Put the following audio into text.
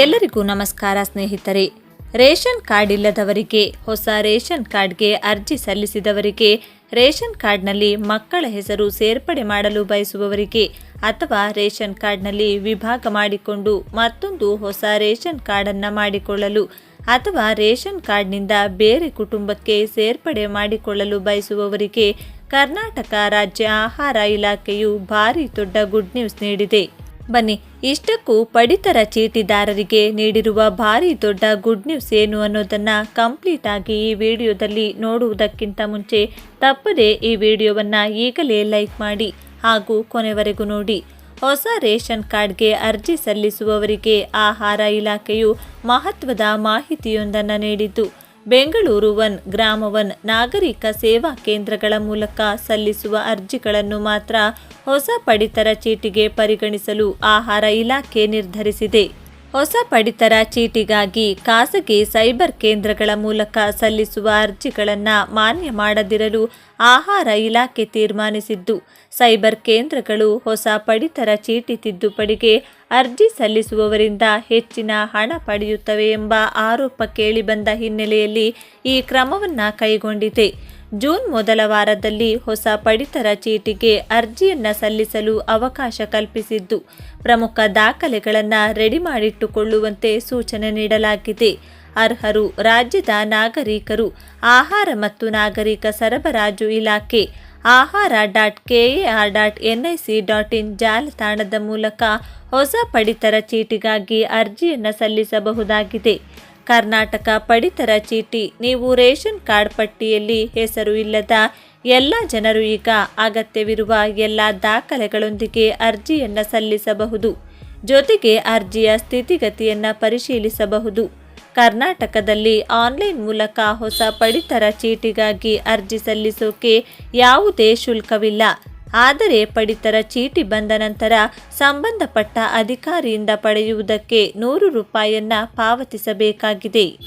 ಎಲ್ಲರಿಗೂ ನಮಸ್ಕಾರ ಸ್ನೇಹಿತರೆ. ರೇಷನ್ ಕಾರ್ಡ್ ಇಲ್ಲದವರಿಗೆ, ಹೊಸ ರೇಷನ್ ಕಾರ್ಡ್ಗೆ ಅರ್ಜಿ ಸಲ್ಲಿಸಿದವರಿಗೆ, ರೇಷನ್ ಕಾರ್ಡ್ನಲ್ಲಿ ಮಕ್ಕಳ ಹೆಸರು ಸೇರ್ಪಡೆ ಮಾಡಲು ಬಯಸುವವರಿಗೆ ಅಥವಾ ರೇಷನ್ ಕಾರ್ಡ್ನಲ್ಲಿ ವಿಭಾಗ ಮಾಡಿಕೊಂಡು ಮತ್ತೊಂದು ಹೊಸ ರೇಷನ್ ಕಾರ್ಡನ್ನು ಮಾಡಿಕೊಳ್ಳಲು ಅಥವಾ ರೇಷನ್ ಕಾರ್ಡ್ನಿಂದ ಬೇರೆ ಕುಟುಂಬಕ್ಕೆ ಸೇರ್ಪಡೆ ಮಾಡಿಕೊಳ್ಳಲು ಬಯಸುವವರಿಗೆ ಕರ್ನಾಟಕ ರಾಜ್ಯ ಆಹಾರ ಇಲಾಖೆಯು ಭಾರೀ ದೊಡ್ಡ ಗುಡ್ ನ್ಯೂಸ್ ನೀಡಿದೆ. ಬನ್ನಿ, ಇಷ್ಟಕ್ಕೂ ಪಡಿತರ ಚೀಟಿದಾರರಿಗೆ ನೀಡಿರುವ ಭಾರಿ ದೊಡ್ಡ ಗುಡ್ ನ್ಯೂಸ್ ಏನು ಅನ್ನೋದನ್ನ ಕಂಪ್ಲೀಟ್ ಆಗಿ ಈ ವಿಡಿಯೋದಲ್ಲಿ ನೋಡುವುದಕ್ಕಿಂತ ಮುಂಚೆ ತಪ್ಪದೇ ಈ ವಿಡಿಯೋವನ್ನು ಈಗಲೇ ಲೈಕ್ ಮಾಡಿ ಹಾಗೂ ಕೊನೆವರೆಗೂ ನೋಡಿ. ಹೊಸ ರೇಷನ್ ಕಾರ್ಡ್ಗೆ ಅರ್ಜಿ ಸಲ್ಲಿಸುವವರಿಗೆ ಆಹಾರ ಇಲಾಖೆಯು ಮಹತ್ವದ ಮಾಹಿತಿಯೊಂದನ್ನು ನೀಡಿದ್ದು. ಬೆಂಗಳೂರು ಒನ್ ಗ್ರಾಮ ಒನ್ ನಾಗರಿಕ ಸೇವಾ ಕೇಂದ್ರಗಳ ಮೂಲಕ ಸಲ್ಲಿಸುವ ಅರ್ಜಿಗಳನ್ನು ಮಾತ್ರ ಹೊಸ ಪಡಿತರ ಚೀಟಿಗೆ ಪರಿಗಣಿಸಲು ಆಹಾರ ಇಲಾಖೆ ನಿರ್ಧರಿಸಿದೆ. ಹೊಸ ಪಡಿತರ ಚೀಟಿಗಾಗಿ ಖಾಸಗಿ ಸೈಬರ್ ಕೇಂದ್ರಗಳ ಮೂಲಕ ಸಲ್ಲಿಸುವ ಅರ್ಜಿಗಳನ್ನು ಮಾನ್ಯ ಮಾಡದಿರಲು ಆಹಾರ ಇಲಾಖೆ ತೀರ್ಮಾನಿಸಿದ್ದು, ಸೈಬರ್ ಕೇಂದ್ರಗಳು ಹೊಸ ಪಡಿತರ ಚೀಟಿ ತಿದ್ದುಪಡಿಗೆ ಅರ್ಜಿ ಸಲ್ಲಿಸುವವರಿಂದ ಹೆಚ್ಚಿನ ಹಣ ಪಡೆಯುತ್ತವೆ ಎಂಬ ಆರೋಪ ಕೇಳಿಬಂದ ಹಿನ್ನೆಲೆಯಲ್ಲಿ ಈ ಕ್ರಮವನ್ನು ಕೈಗೊಂಡಿದೆ. ಜೂನ್ ಮೊದಲ ವಾರದಲ್ಲಿ ಹೊಸ ಪಡಿತರ ಚೀಟಿಗೆ ಅರ್ಜಿಯನ್ನು ಸಲ್ಲಿಸಲು ಅವಕಾಶ ಕಲ್ಪಿಸಿದ್ದು, ಪ್ರಮುಖ ದಾಖಲೆಗಳನ್ನು ರೆಡಿ ಮಾಡಿಟ್ಟುಕೊಳ್ಳುವಂತೆ ಸೂಚನೆ ನೀಡಲಾಗಿದೆ. ಅರ್ಹರು ರಾಜ್ಯದ ನಾಗರಿಕರು, ಆಹಾರ ಮತ್ತು ನಾಗರಿಕ ಸರಬರಾಜು ಇಲಾಖೆ, Ahara dot KAR dot NIC dot in ಜಾಲತಾಣದ ಮೂಲಕ ಹೊಸ ಪಡಿತರ ಚೀಟಿಗಾಗಿ ಅರ್ಜಿಯನ್ನು ಸಲ್ಲಿಸಬಹುದಾಗಿದೆ. ಕರ್ನಾಟಕ ಪಡಿತರ ಚೀಟಿ. ನೀವು ರೇಷನ್ ಕಾರ್ಡ್ ಪಟ್ಟಿಯಲ್ಲಿ ಹೆಸರು ಇಲ್ಲದ ಎಲ್ಲ ಜನರು ಈಗ ಅಗತ್ಯವಿರುವ ಎಲ್ಲ ದಾಖಲೆಗಳೊಂದಿಗೆ ಅರ್ಜಿಯನ್ನು ಸಲ್ಲಿಸಬಹುದು. ಜೊತೆಗೆ ಅರ್ಜಿಯ ಸ್ಥಿತಿಗತಿಯನ್ನು ಪರಿಶೀಲಿಸಬಹುದು. ಕರ್ನಾಟಕದಲ್ಲಿ ಆನ್ಲೈನ್ ಮೂಲಕ ಹೊಸ ಪಡಿತರ ಚೀಟಿಗಾಗಿ ಅರ್ಜಿ ಸಲ್ಲಿಸೋಕೆ ಯಾವುದೇ ಶುಲ್ಕವಿಲ್ಲ. ಆದರೆ ಪಡಿತರ ಚೀಟಿ ಬಂದ ನಂತರ ಸಂಬಂಧಪಟ್ಟ ಅಧಿಕಾರಿಯಿಂದ ಪಡೆಯುವುದಕ್ಕೆ ನೂರು ರೂಪಾಯಿಯನ್ನ ಪಾವತಿಸಬೇಕಾಗಿದೆ.